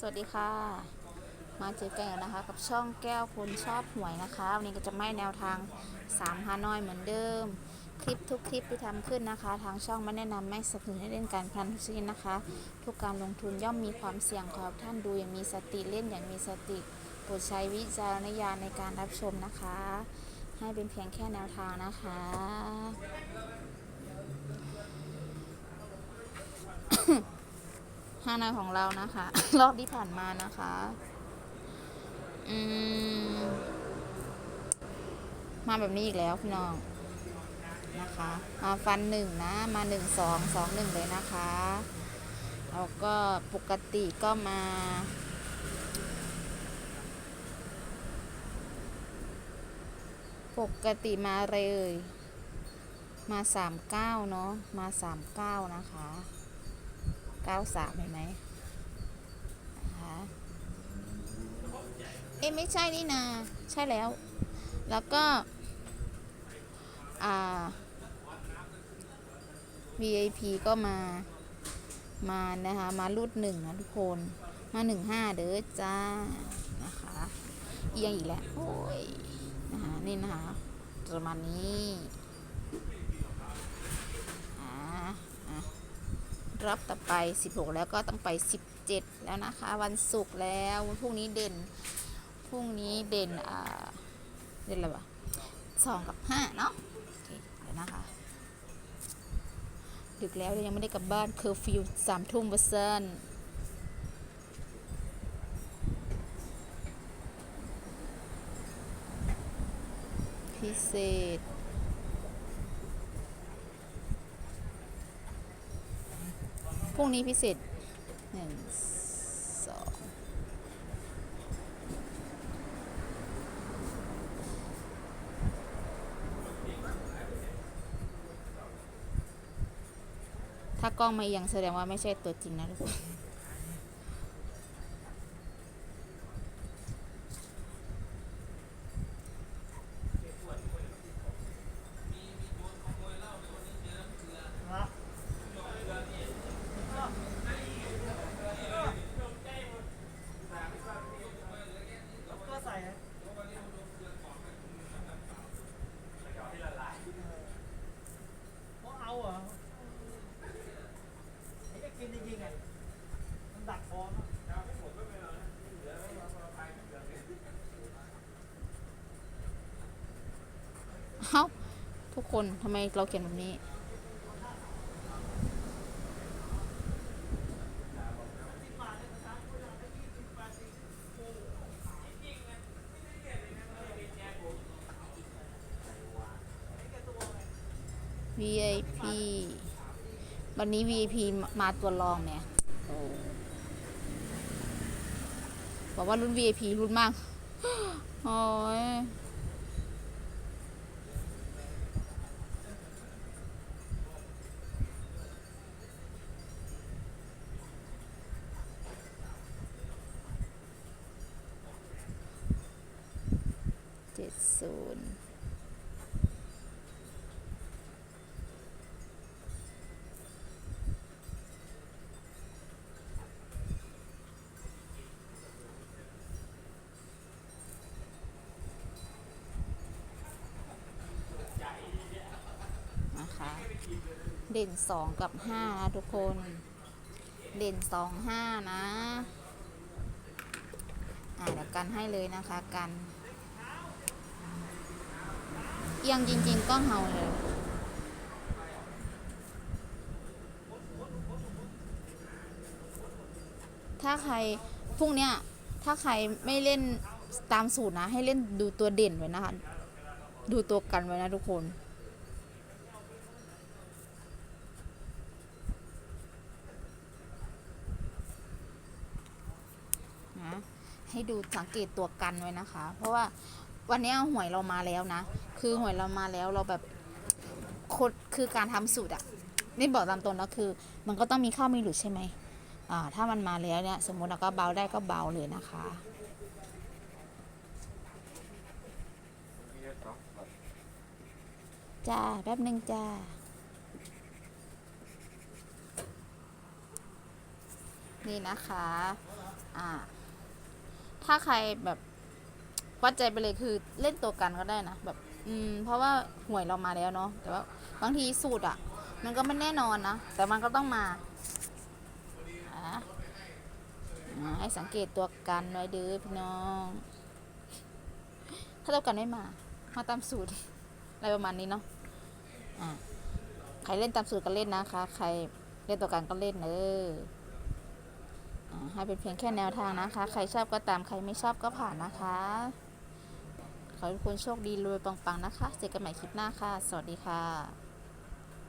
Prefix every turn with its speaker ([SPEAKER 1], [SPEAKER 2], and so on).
[SPEAKER 1] สวัสดีค่ะ มาเจอกันอีกแล้วนะคะกับช่องแก้วคนชอบหวยนะคะ วันนี้ก็จะไม่แนวทาง3ฮานอยเหมือนเดิม คลิปทุกคลิปที่ทำขึ้นนะคะ ทางช่องไม่แนะนำไม่สนับสนุนให้เล่นการพนันทุกชนิดนะคะ ทุกการลงทุนย่อมมีความเสี่ยงขอท่านดูอย่างมีสติเล่นอย่างมีสติโปรดใช้วิจารณญาณในการรับชมนะคะ ให้เป็นเพียงแค่แนวทางนะคะ ห้านอยของเรานะคะ รอบที่ผ่านมานะคะ อืม มาแบบนี้อีกแล้วพี่น้องนะคะมาฟันหนึ่งนะ มาหนึ่งสองสองหนึ่งเลยนะคะแล้วก็ปกติก็มาปกติมาเลย มาสามเก้าเนาะ มาสามเก้านะคะ เก้าสามเห็นไหมนะคะเอ๊ะไม่ใช่นี่นาใช่แล้ว แล้วก็ อ่า VIP ก็มา มานะคะ มารูดหนึ่งนะทุกคน มาหนึ่งห้าเด้อจ้า นะคะ เอียงอีกแล้ว โอ้ย นะคะ นี่นะคะประมาณนี้ อ่า อะ รอบต่อไป 16 แล้วก็ต้องไป 17 แล้วนะคะ วันศุกร์แล้วพรุ่งนี้เด่นพรุ่งนี้เด่นอ่าเด่นอะไรวะสองกับห้าเนาะโอเคเดี๋ยวนะคะ ดึกแล้วยังไม่ได้กลับบ้านเคอร์ฟิวสามทุ่มเปอร์เซนพิเศษ พรุ่งนี้พิเศษหนึ่งสองถ้ากล้องไม่ยังแสดงว่าไม่ใช่ตัวจริงนะทุกคน
[SPEAKER 2] ก็ใส่ฮะเขาเอาเหรอไอ้จะกินจริงๆไงมันดักคอมั้ง
[SPEAKER 1] เอ้าทุกคนทำไมเราเขียนแบบนี้ VIP วันนี้ VIP มาตัวรองเนี่ยบอกว่ารุ่น VIP รุ่นมาก โอ้ย เจ็ดศูนย์นะคะเด่นสองกับห้านะทุกคน เด่นสองห้านะ อ่าเดี๋ยวกันให้เลยนะคะกัน ยังจริง ๆ ก็เฮาเลยถ้าใครพรุ่งเนี้ยถ้าใครไม่เล่นตามสูตรนะ ให้เล่นดูตัวเด่นไว้นะคะ ดูตัวกันไว้นะทุกคน นะ ให้ดูสังเกตตัวกันไว้นะคะ เพราะว่า วันนี้หวยเรามาแล้วนะ คือหวยเรามาแล้วเราแบบคดคือการทำสูตรอะนี่บอกตามตรงแล้วคือ มันก็ต้องมีเข้ามีหลุดใช่ไหมอ่าถ้ามันมาแล้วเนี่ย สมมติเราก็เบาได้ก็เบาเลยนะคะจ้าแป๊บหนึ่งจ้านี่นะคะ อ่า ถ้าใครแบบ วัดใจไปเลยคือเล่นตัวกันก็ได้นะแบบ อืม เพราะว่าหวยเรามาแล้วเนาะแต่ว่าบางทีสูตรอะมันก็ไม่แน่นอนนะแต่มันก็ต้องมาอ่าให้สังเกตตัวกันไว้เด้อพี่น้อง ถ้าตัวกันไม่มา มาตามสูตรอะไรประมาณนี้เนาะอ่าใครเล่นตามสูตรก็เล่นนะคะ ใครเล่นตัวกันก็เล่นเอออ่าให้เป็นเพียงแค่แนวทางนะคะ ใครชอบก็ตาม ใครไม่ชอบก็ผ่านนะคะ ขอให้ทุกคนโชคดีรวยปังๆนะคะ เจอกันใหม่คลิปหน้าค่ะ สวัสดีค่ะ